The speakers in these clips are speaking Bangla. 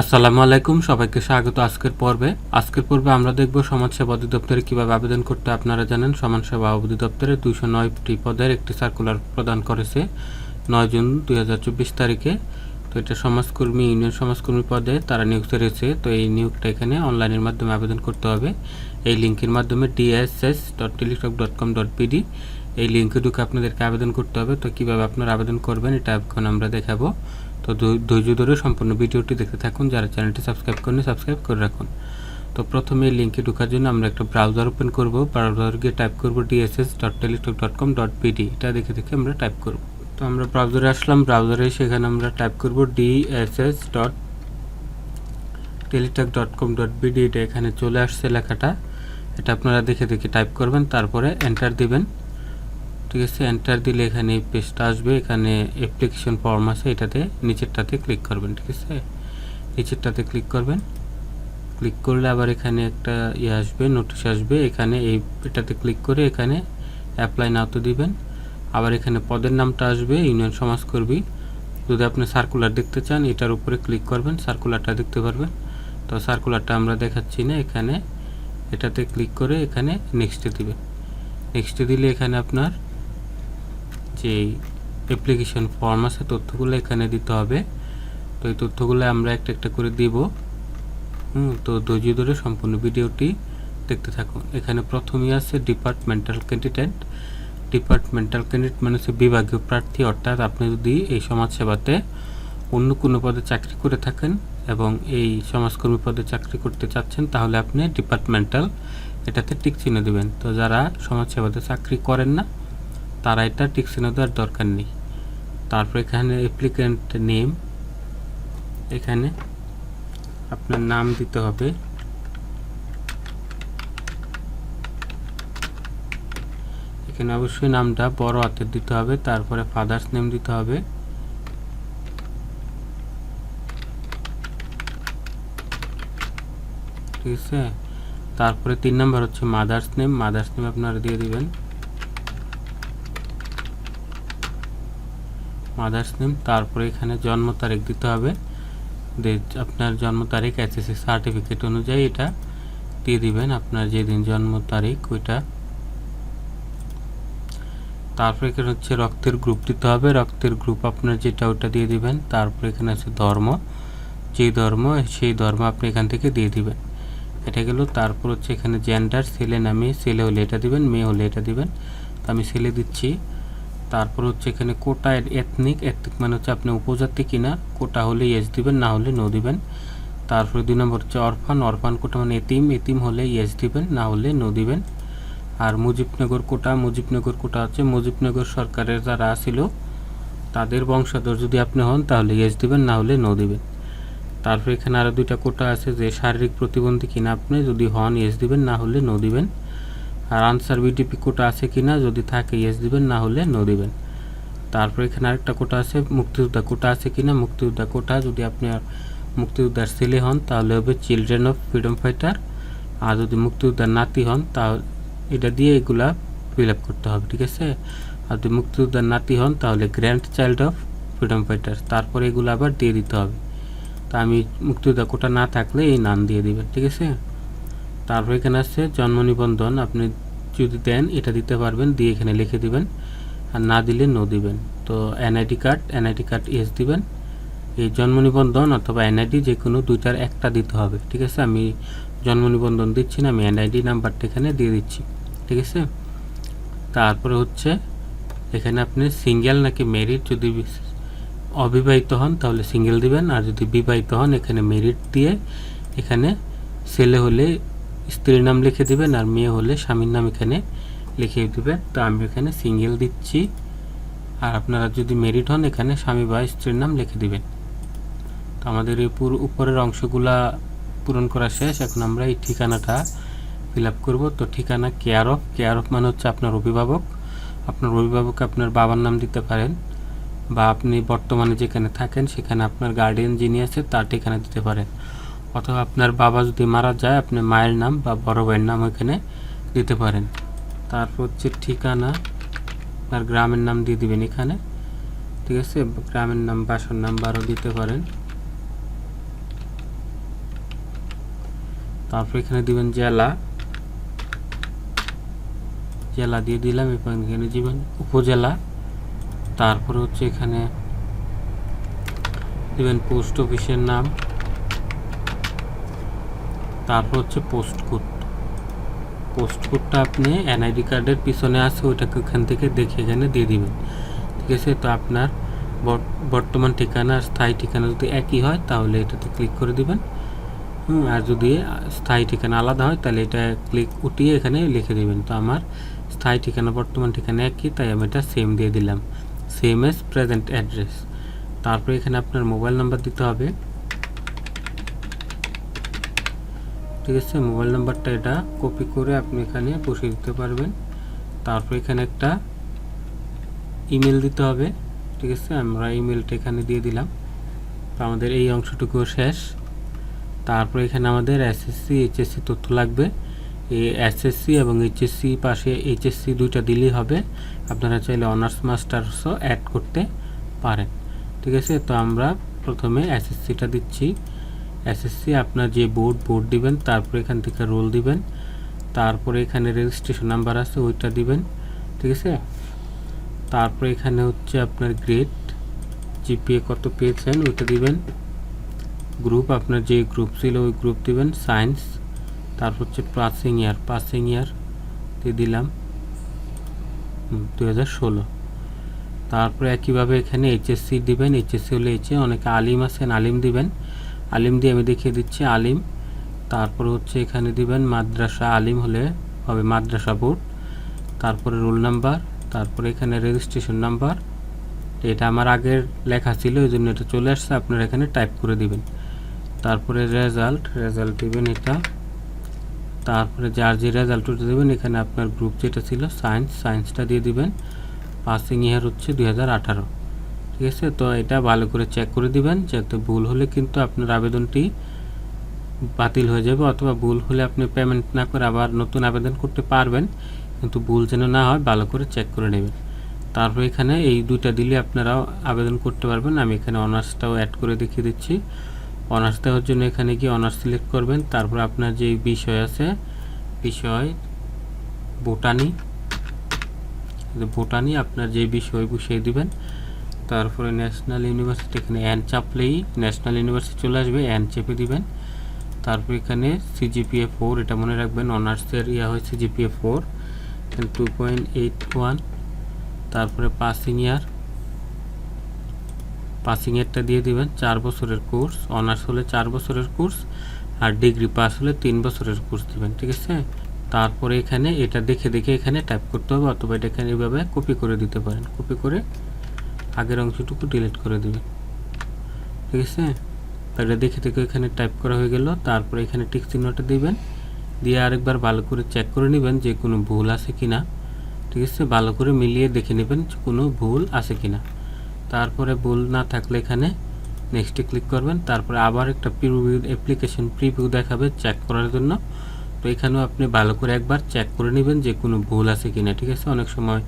আসসালামু আলাইকুম, সবাইকে স্বাগত আজকের পর্বে। আজকের পর্বে আমরা দেখব সমাজসেবা অধিদপ্তরে কীভাবে আবেদন করতে আপনারা জানেন, সমাজ সমাজসেবা অধিদপ্তরে দুইশো নয়টি পদের একটি সার্কুলার প্রদান করেছে নয় জুন দুই হাজার চব্বিশ তারিখে। তো এটা সমাজকর্মী, ইউনিয়ন সমাজকর্মী পদে তারা নিয়োগ করেছে। তো এই নিয়োগটা এখানে অনলাইনের মাধ্যমে আবেদন করতে হবে। এই লিঙ্কের মাধ্যমে DSS dot Teletalk dot com dot PD এই লিঙ্কে ঢুকে আপনাদেরকে আবেদন করতে হবে। তো কীভাবে আপনারা আবেদন করবেন, এটা এখন আমরা দেখাবো। তো ধৈর্য ধরে সম্পূর্ণ ভিডিওটি দেখতে থাকুন। যারা চ্যানেলটি সাবস্ক্রাইব করেনি সাবস্ক্রাইব করে রাখুন। তো প্রথমে এই লিঙ্কে ঢোকার জন্য আমরা একটা ব্রাউজার ওপেন করব। ব্রাউজার গিয়ে টাইপ করব DSS dot Teletalk dot com dot PD এটা দেখে দেখে আমরা টাইপ করব। তো আমরা ব্রাউজারে আসলাম। ব্রাউজারে সেখানে আমরা টাইপ করব DSS dot Teletalk dot com dot BD এটা এখানে চলে আসছে লেখাটা। এটা আপনারা দেখে দেখে টাইপ করবেন, তারপরে এন্টার দিবেন। ঠিক আছে এন্টার দিলে এখানে এই পেজটা আসবে, এখানে অ্যাপ্লিকেশন ফর্ম আছে, এটাতে নিচেরটাতে ক্লিক করবেন, ঠিক আছে? নিচেরটাতে ক্লিক করবেন ক্লিক করলে আবার এখানে একটা ইয়ে আসবে নোটিশ আসবে, এখানে এই এটাতে ক্লিক করে এখানে অ্যাপ্লাই নাও দিবেন। আবার এখানে পদের নামটা আসবে ইউনিয়ন সমাজকর্মী যদি আপনি সার্কুলার দেখতে চান, এটার উপরে ক্লিক করবেন সার্কুলারটা দেখতে পারবেন। তো সার্কুলারটা আমরা দেখাচ্ছি না, এখানে এটাতে ক্লিক করে এখানে নেক্সটে দিবেন। নেক্সটে দিলে এখানে আপনার যে অ্যাপ্লিকেশন ফর্ম আছে, তথ্যগুলো এখানে দিতে হবে। তো এই তথ্যগুলো আমরা একটা একটা করে দিব। হুম, তো ধৈর্য ধরে সম্পূর্ণ ভিডিওটি দেখতে থাকুন। এখানে প্রথমেই আছে ডিপার্টমেন্টাল ক্যান্ডিডেট ডিপার্টমেন্টাল ক্যান্ডিডেট মানে হচ্ছে বিভাগীয় প্রার্থী, অর্থাৎ আপনি যদি এই সমাজসেবাতে অন্য কোনো পদে চাকরি করে থাকেন এবং এই সমাজকর্মী পদে চাকরি করতে চাচ্ছেন, তাহলে আপনি ডিপার্টমেন্টাল এটাতে টিক চিহ্ন দেবেন। তো যারা সমাজসেবাতে চাকরি করেন না তারা এটা টিক চিহ্ন দেওয়ার দরকার নেই। তারপর এখানে অ্যাপ্লিক্যান্ট নেম এখানে আপনার নাম দিতে হবে। এখানে অবশ্যই নামটা বড় হাতের দিতে হবে, তারপরে ফাদার্স নেম দিতে হবে। ঠিক আছে? তারপরে তিন নাম্বার হচ্ছে মাদার্স নেম মাদার্স নেম আপনারা দিয়ে দিবেন। মাদার্স নেম তারপরে এখানে জন্ম তারিখ দিতে হবে। আপনার জন্ম তারিখ এসএসসি সার্টিফিকেট অনুযায়ী এটা দিয়ে দিবেন আপনার যেদিন জন্ম তারিখ, ওইটা। তারপরে এখানে হচ্ছে রক্তের গ্রুপ দিতে হবে। রক্তের গ্রুপ আপনার যেটা ওটা দিয়ে দিবেন। তারপর এখানে আছে ধর্ম। যেই ধর্ম, সেই ধর্ম আপনি এখান থেকে দিয়ে দিবেন। এটা গেল। তারপর হচ্ছে এখানে জেন্ডার ছেলে না মেয়ে। ছেলে হলে এটা দিবেন, মেয়ে হলে এটা দিবেন। তো আমি ছেলে দিচ্ছি। তারপর হচ্ছে এখানে কোটা এথনিক এথনিক মানে হচ্ছে আপনি উপজাতি কিনা, কোটা হলে ইয়েস দিবেন, না হলে নো দিবেন। তারপরে দুই নম্বর হচ্ছে অরফান অরফান কোটা মানে এতিম এতিম হলে ইয়েস দিবেন, না হলে নো দিবেন। আর মুজিবনগর কোটা মুজিবনগর কোটা হচ্ছে মুজিবনগর সরকারের যারা ছিল, তাদের বংশধর যদি আপনি হন, তাহলে ইয়েস দিবেন, না হলে নো দিবেন। তারপর এখানে আরও দুইটা কোটা আছে যে শারীরিক প্রতিবন্ধী কিনা আপনি, যদি হন ইয়েস দিবেন, না হলে নো দিবেন। আর আনসার বিডিপি কোটা আছে কি না যদি থাকে ইয়েস দিবেন, না হলে নো দিবেন। তারপর এখানে আরেকটা কোটা আছে, মুক্তিযোদ্ধা কোটা আছে কি না মুক্তিযোদ্ধা কোটা যদি আপনি মুক্তিযোদ্ধার ছেলে হন, তাহলে হবে চিলড্রেন অফ ফ্রিডম ফাইটার আর যদি মুক্তিযোদ্ধার নাতি হন তাহলে এটা দিয়ে এগুলা ফিল আপ করতে হবে, ঠিক আছে? আর যদি মুক্তিযোদ্ধার নাতি হন, তাহলে grand child of freedom fighter তারপরে এগুলো আবার দিয়ে দিতে হবে। তা আমি মুক্তিযোদ্ধা কোটা না থাকলে এই নাম দিয়ে দিবেন, ঠিক আছে? তারপর এখানে আসছে, জন্ম নিবন্ধন আপনি যদি দেন, এটা দিতে পারবেন, দিয়ে এখানে লিখে দিবেন, আর না দিলে নো দিবেন। তো এনআইডি কার্ড এনআইডি কার্ড এস দিবেন। এই জন্ম নিবন্ধন অথবা এনআইডি যে কোনো দুইটার একটা দিতে হবে, ঠিক আছে? আমি জন্ম নিবন্ধন দিচ্ছি না, আমি এনআইডি নাম্বারটা এখানে দিয়ে দিচ্ছি, ঠিক আছে? তারপরে হচ্ছে, এখানে আপনি সিঙ্গেল নাকি মেরিট যদি অবিবাহিত হন, তাহলে সিঙ্গেল দিবেন, আর যদি বিবাহিত হন, এখানে মেরিট দিয়ে এখানে ছেলে হলে স্ত্রীর নাম লিখে দিবেন আর মেয়ে হলে স্বামীর নাম এখানে লিখে দিবেন। তো আমি এখানে সিঙ্গেল দিচ্ছি। আর আপনারা যদি মেরিট হন, এখানে স্বামী বা স্ত্রীর নাম লিখে দিবেন। তো আমাদের এই পুরো উপরের অংশগুলা পূরণ করা শেষ। এখন আমরা এই ঠিকানাটা ফিল আপ করব। তো ঠিকানা কেয়ার অফ কেয়ার অফ মানে হচ্ছে আপনার অভিভাবক। আপনার অভিভাবক আপনার বাবার নাম দিতে পারেন বা আপনি বর্তমানে যেখানে থাকেন, সেখানে আপনার গার্ডিয়ান যিনি আছে, তার ঠিকানা দিতে পারেন। অথবা আপনার বাবা যদি মারা যায় আপনি মায়ের নাম বা বড় ভাইয়ের নাম ওইখানে দিতে পারেন। তারপর হচ্ছে ঠিকানা, আপনার গ্রামের নাম দিয়ে দিবেন এখানে। ঠিক আছে? গ্রামের নাম, বাসার নাম বারো দিতে পারেন। তারপর এখানে দিবেন জেলা। জেলা দিয়ে দিলাম এবং এখানে দিবেন উপজেলা। তারপরে হচ্ছে এখানে দিবেন পোস্ট অফিসের নাম। তারপর হচ্ছে পোস্ট কোড পোস্ট কোডটা আপনি এনআইডি কার্ডের পিছনে আছে, ওইটাকে ওখান থেকে দেখে এখানে দিয়ে দিবেন। ঠিক আছে? তো আপনার বর- বর্তমান ঠিকানা আর স্থায়ী ঠিকানা যদি একই হয়, তাহলে এটাতে ক্লিক করে দিবেন। আর যদি স্থায়ী ঠিকানা আলাদা হয়, তাহলে এটা ক্লিক উঠিয়ে এখানে লিখে দেবেন। তো আমার স্থায়ী ঠিকানা, বর্তমান ঠিকানা একই, তাই আমি এটা সেম দিয়ে দিলাম। সেম এস প্রেজেন্ট অ্যাড্রেস তারপরে এখানে আপনার মোবাইল নাম্বার দিতে হবে। ঠিক আছে মোবাইল নাম্বারটা এটা কপি করে আপনি এখানে বসিয়ে দিতে পারবেন। তারপর এখানে একটা ইমেল দিতে হবে, ঠিক আছে? আমরা ইমেলটা এখানে দিয়ে দিলাম। তো আমাদের এই অংশটুকু শেষ। তারপর এখানে আমাদের এসএসসি এইচএসসি তথ্য লাগবে। এই এসএসসি এবং এইচএসসি পাশে এইচএসসি দুইটা দিলেই হবে। আপনারা চাইলে অনার্স মাস্টার্সও অ্যাড করতে পারেন। ঠিক আছে? তো আমরা প্রথমে এসএসসিটা দিচ্ছি। এসএসসি আপনার যে বোর্ড বোর্ড দিবেন, তারপর এখান থেকে রোল দিবেন, তারপরে এখানে রেজিস্ট্রেশন নাম্বার আছে, ওইটা দিবেন, ঠিক আছে? তারপরে এখানে হচ্ছে আপনার গ্রেড জিপিএ কত পেয়েছেন, ওইটা দিবেন। গ্রুপ আপনার যে গ্রুপ ছিল, ওই গ্রুপ দিবেন সায়েন্স তারপর হচ্ছে পাসিং ইয়ার পাসিং ইয়ার দিলাম দু হাজার ষোলো। তারপরে একইভাবে এখানে এইচএসসি দিবেন এইচএসসি হলে এইচে অনেকে আলিম আছেন, আলিম দিবেন। আলিম দিয়ে আমি দেখিয়ে দিচ্ছি, আলিম। তারপর হচ্ছে এখানে দিবেন মাদ্রাসা, আলিম হলে হবে মাদ্রাসা বোর্ড। তারপরে রোল নাম্বার, তারপরে এখানে রেজিস্ট্রেশন নাম্বার। এটা আমার আগের লেখা ছিল এই জন্য এটা চলে আসছে, আপনারা এখানে টাইপ করে দিবেন। তারপরে রেজাল্ট রেজাল্ট দিবেন এটা। তারপরে যার যে রেজাল্ট ওটা দেবেন, এখানে আপনার গ্রুপ যেটা ছিল, সায়েন্স, সায়েন্সটা দিয়ে দিবেন। পাসিং ইয়ার হচ্ছে দুই হাজার আঠারো। ঠিক আছে? তো এটা ভালো করে চেক করে দিবেন। যাতে ভুল হলে কিন্তু আপনার আবেদনটি বাতিল হয়ে যাবে অথবা ভুল হলে আপনি পেমেন্ট না করে আবার নতুন আবেদন করতে পারবেন। কিন্তু ভুল যেন না হয়, ভালো করে চেক করে নেবেন। তারপর এখানে এই দুইটা দিলে আপনারাও আবেদন করতে পারবেন। আমি এখানে অনার্সটাও অ্যাড করে দেখিয়ে দিচ্ছি। অনার্স দেওয়ার জন্য এখানে গিয়ে অনার্স সিলেক্ট করবেন। তারপর আপনার যে বিষয় আছে, বিষয় বোটানি বোটানি আপনার যে বিষয় বিষয় দিবেন। তারপরে ন্যাশনাল ইউনিভার্সিটি এখানে অ্যান চাপলেই ন্যাশনাল ইউনিভার্সিটি চলে আসবে, অ্যান চেপে দিবেন। তারপর এখানে সিজিপিএ ফোর এটা মনে রাখবেন, অনার্সের ইয়া হয় CGPA four two point eight one তারপরে পাসিং ইয়ার পাসিং ইয়ারটা দিয়ে দিবেন, চার বছরের কোর্স অনার্স হলে চার বছরের কোর্স আর ডিগ্রি পাস হলে তিন বছরের কোর্স দিবেন, ঠিক আছে? তারপরে এখানে এটা দেখে দেখে এখানে টাইপ করতে হবে, অথবা এটা এখানে এভাবে কপি করে দিতে পারেন। কপি করে আগের অংশটুকু ডিলিট করে দিবেন ঠিক আছে? তাহলে দেখে দেখে এখানে টাইপ করা হয়ে গেল। তারপরে এখানে টিক চিহ্নটা দিবেন। দিয়ে আরেকবার ভালো করে চেক করে নেবেন যে কোনো ভুল আছে কিনা। ঠিক আছে? ভালো করে মিলিয়ে দেখে নেবেন কোনো ভুল আছে কিনা। তারপরে ভুল না থাকলে এখানে নেক্সটে ক্লিক করবেন। তারপরে আবার একটা প্রিভিউ অ্যাপ্লিকেশন প্রিভিউ দেখাবে চেক করার জন্য। তো এখানেও আপনি ভালো করে একবার চেক করে নেবেন যে কোনো ভুল আছে কিনা। ঠিক আছে? অনেক সময়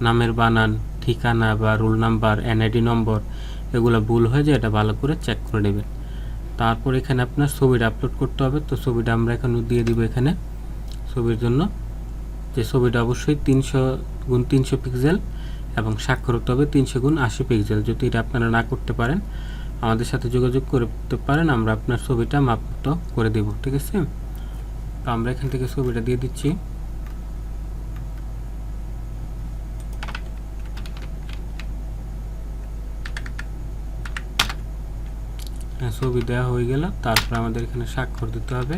নামের বানান ঠিকানা বা রোল নাম্বার এনআইডি নম্বর, এগুলো ভুল হয়ে যায়, এটা ভালো করে চেক করে নেবেন। তারপর এখানে আপনার ছবিটা আপলোড করতে হবে, তো ছবিটা আমরা এখানে দিয়ে দিব এখানে। ছবির জন্য যে ছবিটা অবশ্যই তিনশো গুণ তিনশো পিক্সেল এবং স্বাক্ষর হতে হবে তিনশো গুণ আশি পিক্সেল যদি এটা আপনারা না করতে পারেন, আমাদের সাথে যোগাযোগ করতে পারেন, আমরা আপনার ছবিটা মাপমতো করে দেব, ঠিক আছে? তো আমরা এখান থেকে ছবিটা দিয়ে দিচ্ছি। ছবি দেওয়া হয়ে গেল। তারপর আমাদের এখানে স্বাক্ষর দিতে হবে।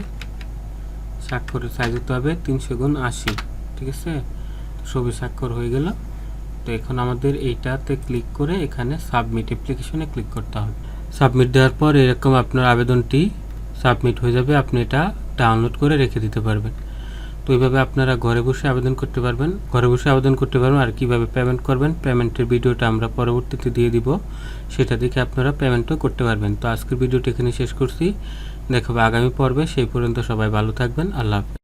স্বাক্ষরের সাইজ দিতে হবে তিনশো গুণ আশি, ঠিক আছে? ছবি স্বাক্ষর হয়ে গেল। তো এখন আমাদের এইটাতে ক্লিক করে এখানে সাবমিট অ্যাপ্লিকেশনে ক্লিক করতে হবে। সাবমিট দেওয়ার পর এরকম আপনার আবেদনটি সাবমিট হয়ে যাবে। আপনি এটা ডাউনলোড করে রেখে দিতে পারবেন। তো এইভাবে আপনারা ঘরে বসে আবেদন করতে পারবেন। ঘরে বসে আবেদন করতে পারবেন আর কীভাবে পেমেন্ট করবেন পেমেন্টের ভিডিওটা আমরা পরবর্তীতে দিয়ে দিব। সেটা দেখে আপনারা পেমেন্টও করতে পারবেন। তো আজকের ভিডিওটি এখানে শেষ করছি। দেখাবো আগামী পর্বে। সেই পর্যন্ত সবাই ভালো থাকবেন। আল্লাহ হাফেজ।